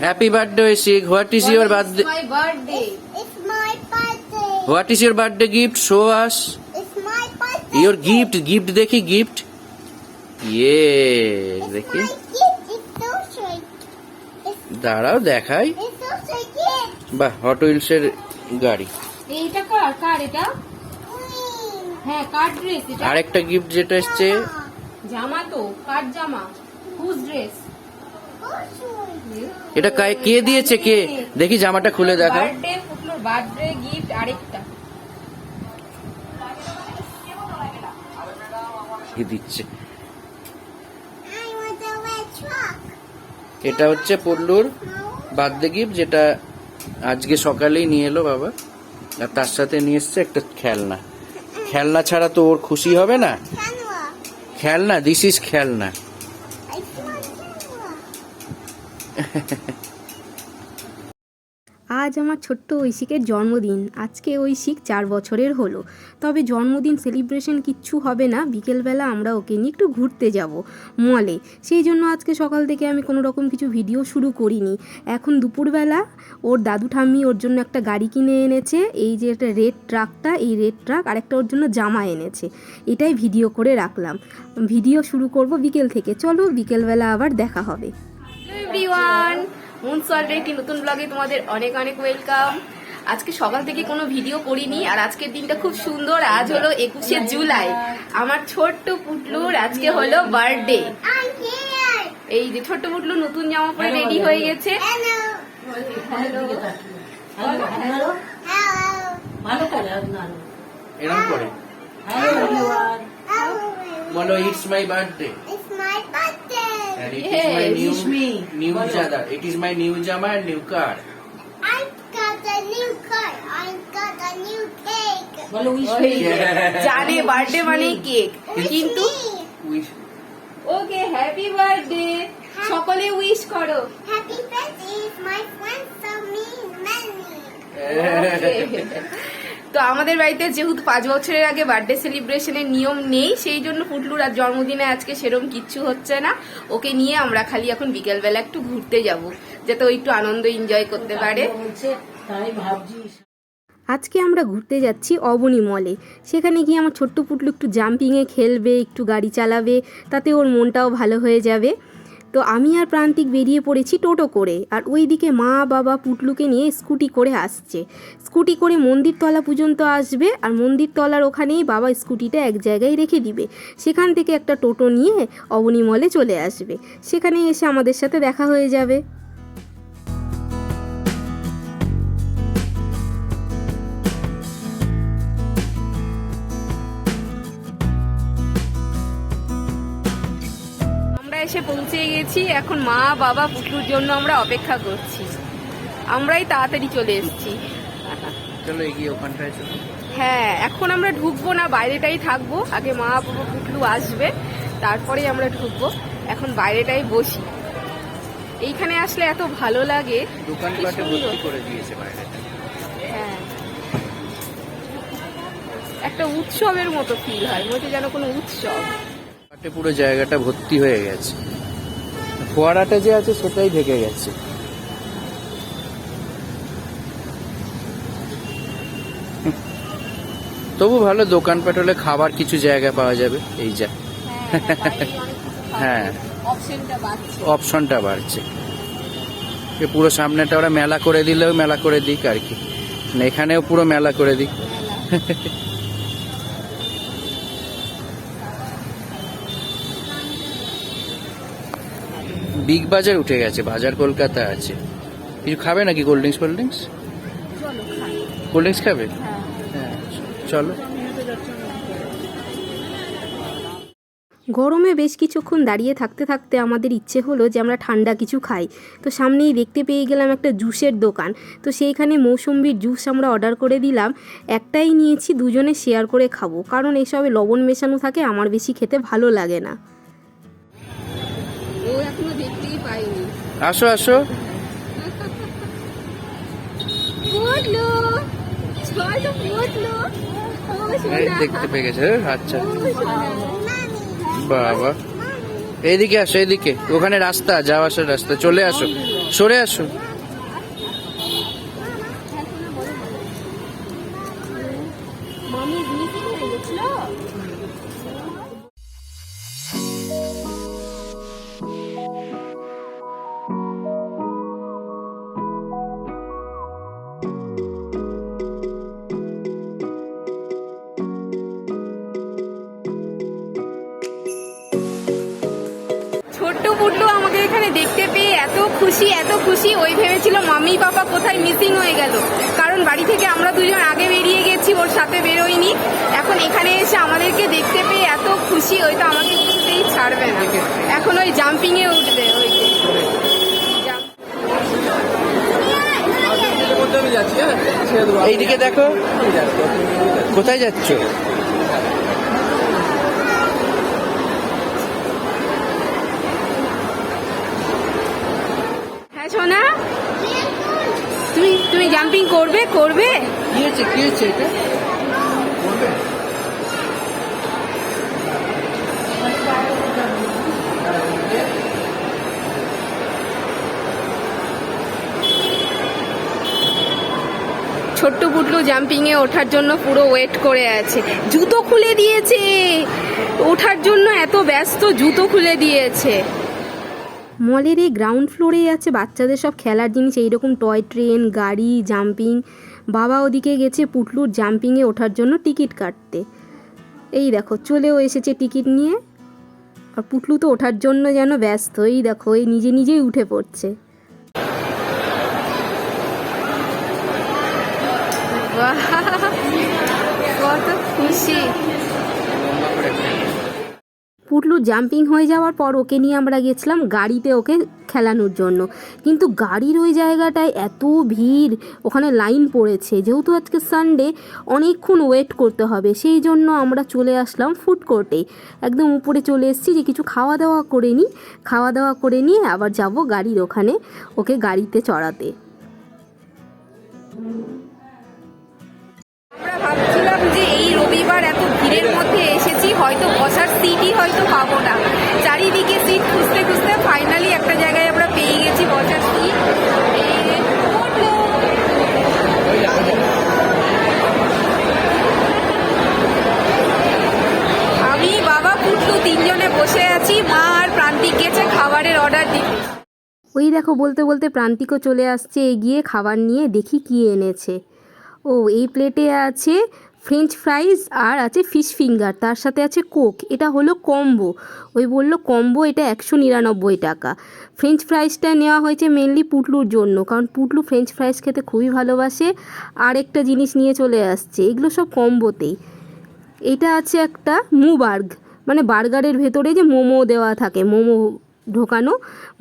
Happy birthday Oishik what is your birthday My birthday. It's my birthday. What is your birthday gift show us It's my birthday. Your gift gift দেখি gift ইয়ে দেখি. gift. It's so দাঁড়াও দেখাই। it's so sweet gift. বাহ hot উইলসের গাড়ি। এইটা কার? কার এটা? হ্যাঁ কার ড্রেস এটা আরেকটা গিফট যেটা এসছে। জামা। তো কার জামা? Whose dress. এটা কায়- কে দিয়েছে? কে? দেখি জামাটা খুলে দেখাও। বার্থডে গিফট আরেকটা। কি দিচ্ছে. এটা হচ্ছে পল্লুর বার্থডে গিফট যেটা আজকে সকালেই নিয়ে এলো বাবা। আর তার সাথে নিয়ে এসছে একটা খেলনা। খেলনা ছাড়া তো ওর খুশি হবে না। খেলনা দিস ইজ খেলনা। আজ আমার ছোট্ট ঐশিকের জন্মদিন। আজকে ঐশিক চার বছরের হলো। তবে জন্মদিন সেলিব্রেশন কিচ্ছু হবে না। বিকেলবেলা আমরা ওকে নিয়ে একটু ঘুরতে যাব মলে সেই জন্য আজকে সকাল থেকে আমি কোনো রকম কিছু ভিডিও শুরু করিনি। এখন দুপুরবেলা ওর দাদু ঠাম্মি ওর জন্য একটা গাড়ি কিনে এনেছে। এই যে একটা রেড ট্রাকটা এই রেড ট্রাক আর একটা ওর জন্য জামা এনেছে। এটাই ভিডিও করে রাখলাম। ভিডিও শুরু করব বিকেল থেকে। চলো বিকেলবেলা আবার দেখা হবে। এভরিওয়ান মুনসওয়ার্ল্ডের একটি নতুন ব্লগে তোমাদের অনেক অনেক ওয়েলকাম আজকে সকাল থেকে কোনো ভিডিও করিনি আর আজকের দিনটা খুব সুন্দর। আজ হলো একুশে জুলাই। আমার ছোট্ট পুটলুর আজকে হলো বার্থডে এই যে ছোট্ট পুটলু নতুন জামা পরে রেডি হয়ে গেছে. বলো it's my birthday my birthday. and it is my Yes, new it's me. new jada it is my new jama and new car I got a new car. I got a new cake. বলো wish me জানে birthday মানে cake কিন্তু Me. Wish. Okay happy birthday সকলে wish করো Happy birthday is my friend so me many. তো আমাদের বাড়িতে যেহেতু পাঁচ বছরের আগে বার্থডে সেলিব্রেশনের নিয়ম নেই, সেই জন্য পুটলুর আর জন্মদিনে আজকে সেরম কিচ্ছু হচ্ছে না। ওকে নিয়ে আমরা খালি এখন বিকেলবেলা একটু ঘুরতে যাব, যাতে ও একটু আনন্দ এনজয় করতে পারে। আজকে আমরা ঘুরতে যাচ্ছি অবনী মলে সেখানে গিয়ে আমার ছোট্ট পুটলু একটু জাম্পিংয়ে খেলবে, একটু গাড়ি চালাবে, তাতে ওর মনটাও ভালো হয়ে যাবে। তো আমি আর প্রান্তিক বেরিয়ে পড়েছি টোটো করে। আর ওই দিকে মা, বাবা, পুটলুকে নিয়ে স্কুটি করে আসছে। স্কুটি করে মন্দির তলা পর্যন্ত আসবে আর মন্দির তলার ওখানেই বাবা স্কুটিটা এক জায়গায় রেখে দিবে। সেখান থেকে একটা টোটো নিয়ে অবনিমলে চলে আসবে। সেখানে এসে আমাদের সাথে দেখা হয়ে যাবে। পৌঁছে এখন মা বাবা পুটলুর জন্য আমরা অপেক্ষা করছি। আমরাই তাড়াতাড়ি চলে এসেছি। চলো এগিয়ে ওখানটায় চলো। হ্যাঁ এখন আমরা ঢুকবো না বাইরেটাই থাকব। আগে মা বাবা পুটলু আসবে তারপরেই আমরা ঢুকবো। এখন বাইরেটাই বসি। এইখানে আসলে এত ভালো লাগে। দোকানপাটে কি ভর্তি করে দিয়েছে হ্যাঁ। একটা উৎসবের মতো ফিল হয় মনে যেন কোনো উৎসব। পুরো জায়গাটা ভর্তি হয়ে গেছে। ফোয়ারাটা যে আছে সেটাই ঢেকে গেছে। তবু ভালো, দোকানপাট হলে খাবার কিছু জায়গা পাওয়া যাবে, এই যা। হ্যাঁ। অপশনটা বাড়ছে। পুরো সামনেটা ওরা মেলা করে দিলেও মেলা করে দিক আর কি। না এখানেও পুরো মেলা করে দিক। বিগ বাজার উঠে গেছে বাজার কলকাতা আছে। কিছু খাবে নাকি cold drinks cold drinks? Cold drinks খাবে? হ্যাঁ। হ্যাঁ চলো। গরমে বেশ কিছুক্ষণ দাঁড়িয়ে থাকতে থাকতে আমাদের ইচ্ছে হলো যে আমরা ঠান্ডা কিছু খাই। তো সামনেই দেখতে পেয়ে গেলাম একটা জুসের দোকান। তো সেইখানে মৌসম্বির জুস আমরা অর্ডার করে দিলাম। একটাই নিয়েছি দুজনে শেয়ার করে খাব। কারণ এসবে লবণ মেশানো থাকে আমার বেশি খেতে ভালো লাগে না। ও এখনও আসো আসো। দেখতে পেয়ে গেছে আচ্ছা। ও সোনা। বাবা। এইদিকে আসো এইদিকে। ওখানে রাস্তা যাওয়া আসার রাস্তা। চলে আসো। সরে আসো। পুটলু আমাকে এখানে দেখতে পেয়ে এত খুশি এত খুশি। ওই ভেবেছিল, মামি, পাপা, কোথায় মিসিং হয়ে গেল? কারণ বাড়ি থেকে আমরা দুজন আগে বেরিয়ে গেছি, ওর সাথে বেরোয়নি। এখন এখানে এসে আমাদেরকে দেখতে পেয়ে এত খুশি, ওই তো আমাকে কিছুতেই ছাড়বে না। এখন ওই জাম্পিংয়ে উঠবে, ওই এইদিকে দেখো, কোথায় যাচ্ছ হ্যাঁ সোনা তুমি তুমি জাম্পিং করবে করবে? কি হয়েছে কি হয়েছে এটা? ছোট্ট পুটলু জাম্পিং এ ওঠার জন্য পুরো ওয়েট করে আছে। জুতো খুলে দিয়েছে। ওঠার জন্য এত ব্যস্ত জুতো খুলে দিয়েছে। মলের এই গ্রাউন্ড ফ্লোরেই আছে, বাচ্চাদের সব খেলার জিনিস, এইরকম টয় ট্রেন গাড়ি জাম্পিং বাবা ওদিকে গেছে পুটলুর জাম্পিংয়ে ওঠার জন্য টিকিট কাটতে। এই দেখো, চলেও এসেছে টিকিট নিয়ে। আর পুটলু তো ওঠার জন্য যেন ব্যস্ত, এই দেখো, এই নিজে নিজেই উঠে পড়ছে। কত খুশি। পুটলু জাম্পিং হয়ে যাওয়ার পর ওকে নিয়ে আমরা গেছিলাম গাড়িতে ওকে খেলানোর জন্য। কিন্তু গাড়ির ওই জায়গাটায় এত ভিড়, ওখানে লাইন পড়েছে। যেহেতু আজকে সানডে অনেকক্ষণ ওয়েট করতে হবে। সেই জন্য আমরা চলে আসলাম ফুড কোর্টে একদম উপরে চলে এসেছি যে কিছু খাওয়া দাওয়া করে নিই। খাওয়া দাওয়া করে নিয়ে আবার যাব গাড়ির ওখানে ওকে গাড়িতে চড়াতে। আমরা ভাবছিলাম যে এই রবিবার এত ভিড়ের মধ্যে এসেছি হয়তো বসার সিটই হয়তো পাবো না। চারিদিকে সিট খুঁজতে খুঁজতে ফাইনালি একটা জায়গায় আমরা পেয়ে গেছি বসার সিট আমি, বাবা তিনজনে বসে আছি। মা আর প্রান্তিক খাবারের অর্ডার ওই দেখো, বলতে বলতে প্রান্তিকও চলে আসছে, এগিয়ে খাবার নিয়ে দেখি কি এনেছে। ও, এই প্লেটে আছে ফ্রেঞ্চ ফ্রাইজ আর আছে ফিশ ফিঙ্গার, তার সাথে আছে কোক, এটা হলো কম্বো। ওই বলল, কম্বো এটা একশো নিরানব্বই টাকা। ফ্রেঞ্চ ফ্রাইজটা নেওয়া হয়েছে মেনলি পুটলুর জন্য, কারণ পুটলু ফ্রেঞ্চ ফ্রাইজ খেতে খুবই ভালোবাসে। আর একটা জিনিস নিয়ে চলে আসছে, এগুলো সব কম্বোতেই। এটা আছে একটা মুবার্গ মানে বার্গারের ভেতরে যে মোমো দেওয়া থাকে, মোমো ঢোকানো,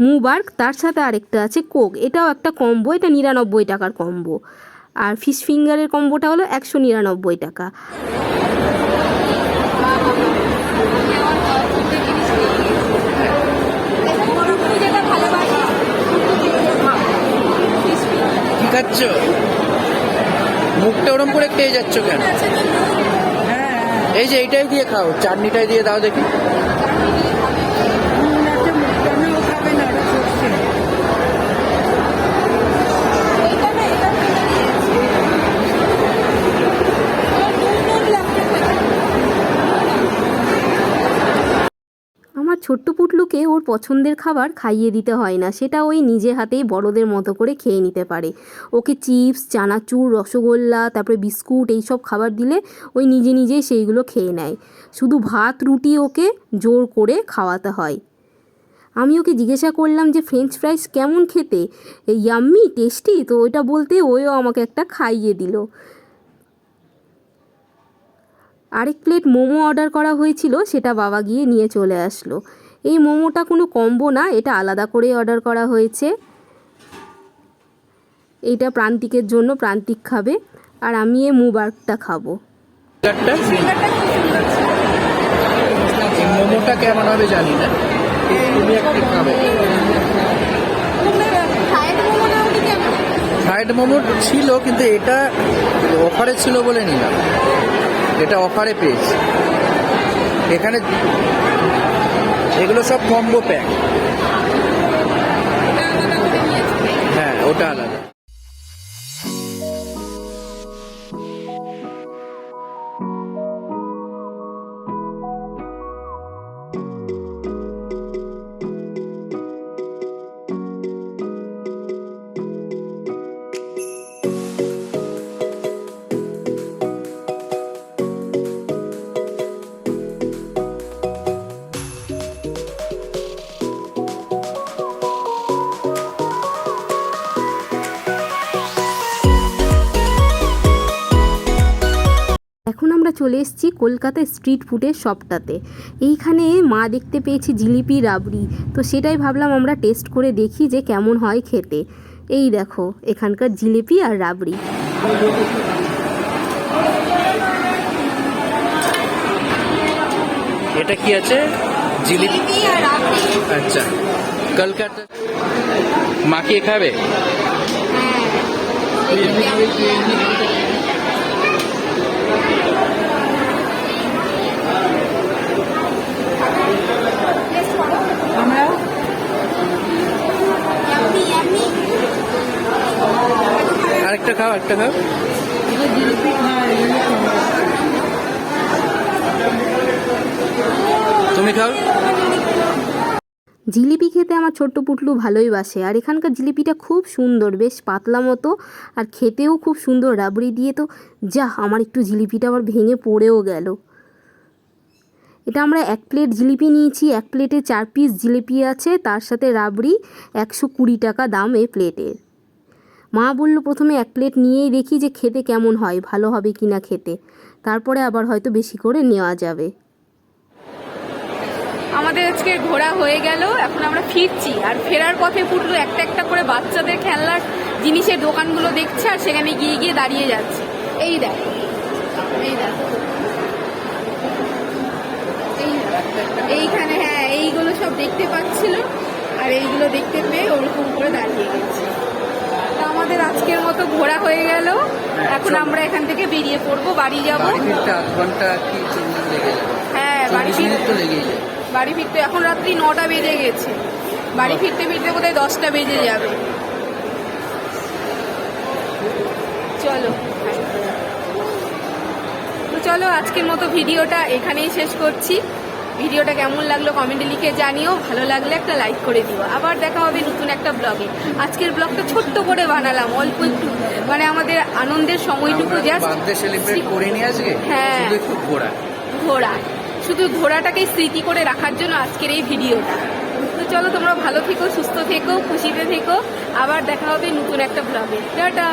মুবার্গ, তার সাথে আরেকটা আছে কোক, এটাও একটা কম্বো, এটা নিরানব্বই টাকার কম্বো। আর ফিশ ফিঙ্গারের কম্বোটা হলো একশো নিরানব্বই টাকা। মুখটা ওরম করে খেয়ে যাচ্ছ কেন? এই যে এইটাই দিয়ে খাও, চাটনিটাই দিয়ে দাও দেখি আমার ছোট্ট পুটলুকে ওর পছন্দের খাবার খাইয়ে দিতে হয় না। সেটা ওই নিজে হাতেই বড়দের মতো করে খেয়ে নিতে পারে। ওকে চিপস, চানাচুর, রসগোল্লা, তারপরে বিস্কুট এইসব খাবার দিলে ওই নিজে নিজেই সেইগুলো খেয়ে নেয়। শুধু ভাত, রুটি ওকে জোর করে খাওয়াতে হয়। আমি ওকে জিজ্ঞাসা করলাম যে ফ্রেঞ্চ ফ্রাইস কেমন খেতে? ইয়াম্মি টেস্টি তো ওইটা বলতে ওও আমাকে একটা খাইয়ে দিল। আরেক প্লেট মোমো অর্ডার করা হয়েছিল, সেটা বাবা গিয়ে নিয়ে চলে আসলো। এই মোমোটা কোনো কম্বো না এটা আলাদা করে অর্ডার করা হয়েছে। এইটা প্রান্তিকের জন্য প্রান্তিক খাবে। আর আমি এই মুবার্কটা খাব। মোমোটা কেমন হবে জানি না। তুমি একটা খাবে। ফ্রাইড মোমো ছিল কিন্তু এটা অফারে ছিল বলে নিলাম। এটা অফারে পেয়েছি। এখানে এগুলো সব কম্বো প্যাক চলে এসেছি কলকাতা স্ট্রিট ফুডের শপটাতে। এইখানে মা দেখতে পেয়েছি জিলিপি রাবড়ি। তো সেটাই ভাবলাম আমরা টেস্ট করে দেখি যে কেমন হয় খেতে। এই দেখো এখানকার জিলিপি আর রাবড়ি। এটা কি আছে? জিলিপি? জিলিপি আর রাবড়ি। আচ্ছা। কলকাতা মাকে খাবে আরেকটা একটা তুমি খাও। জিলিপি খেতে আমার ছোট্ট পুটলু ভালোই বাসে, আর এখানকার জিলিপিটা খুব সুন্দর, বেশ পাতলা মতো, আর খেতেও খুব সুন্দর, রাবড়ি দিয়ে তো, যা, আমার একটু জিলিপিটা আবার ভেঙে পড়েও গেল। এটা আমরা এক প্লেট জিলিপি নিয়েছি, এক প্লেটে চার পিস জিলিপি আছে, তার সাথে রাবড়ি একশো কুড়ি টাকা দাম এই প্লেটের। মা বলল, প্রথমে এক প্লেট নিয়েই দেখি যে খেতে কেমন হয়, ভালো হবে কি না খেতে। তারপরে আবার হয়তো বেশি করে নেওয়া যাবে। আমাদের আজকে ঘোরা হয়ে গেল, এখন আমরা ফিরছি। আর ফেরার পথে পুটলু একটা একটা করে বাচ্চাদের খেলনার জিনিসের দোকানগুলো দেখছে, আর সেখানে গিয়ে গিয়ে দাঁড়িয়ে যাচ্ছে। এই দেখো, এই এইখানে হ্যাঁ এইগুলো সব দেখতে পাচ্ছিল, আর এইগুলো দেখতে পেয়ে ওরকম করে দাঁড়িয়ে গেছে। আমাদের আজকের মতো ঘোরা হয়ে গেল। এখন আমরা এখান থেকে বেরিয়ে পড়ব বাড়ি যাব। হ্যাঁ বাড়ি বাড়ি ফিরতে এখন রাত্রি নটা বেজে গেছে। বাড়ি ফিরতে ফিরতে বোধহয় দশটা বেজে যাবে। চলো। তো চলো আজকের মতো ভিডিওটা এখানেই শেষ করছি। ভিডিওটা কেমন লাগল কমেন্টে লিখে জানিও ভালো লাগলে একটা লাইক করে দিও। আবার দেখা হবে নতুন একটা ব্লগে আজকের ব্লগটা ছোট্ট করে বানালাম অল্প একটু। মানে আমাদের আনন্দের সময়টুকু জাস্ট সেলিব্রেট করিনি আজকে হ্যাঁ। একটু ঘোরা। ঘোড়া শুধু ঘোড়াটাকে স্মৃতি করে রাখার জন্য আজকের এই ভিডিওটা। তো চলো তোমরা ভালো থেকো সুস্থ থেকো খুশিতে থেকো। আবার দেখা হবে নতুন একটা ব্লগে টাটা!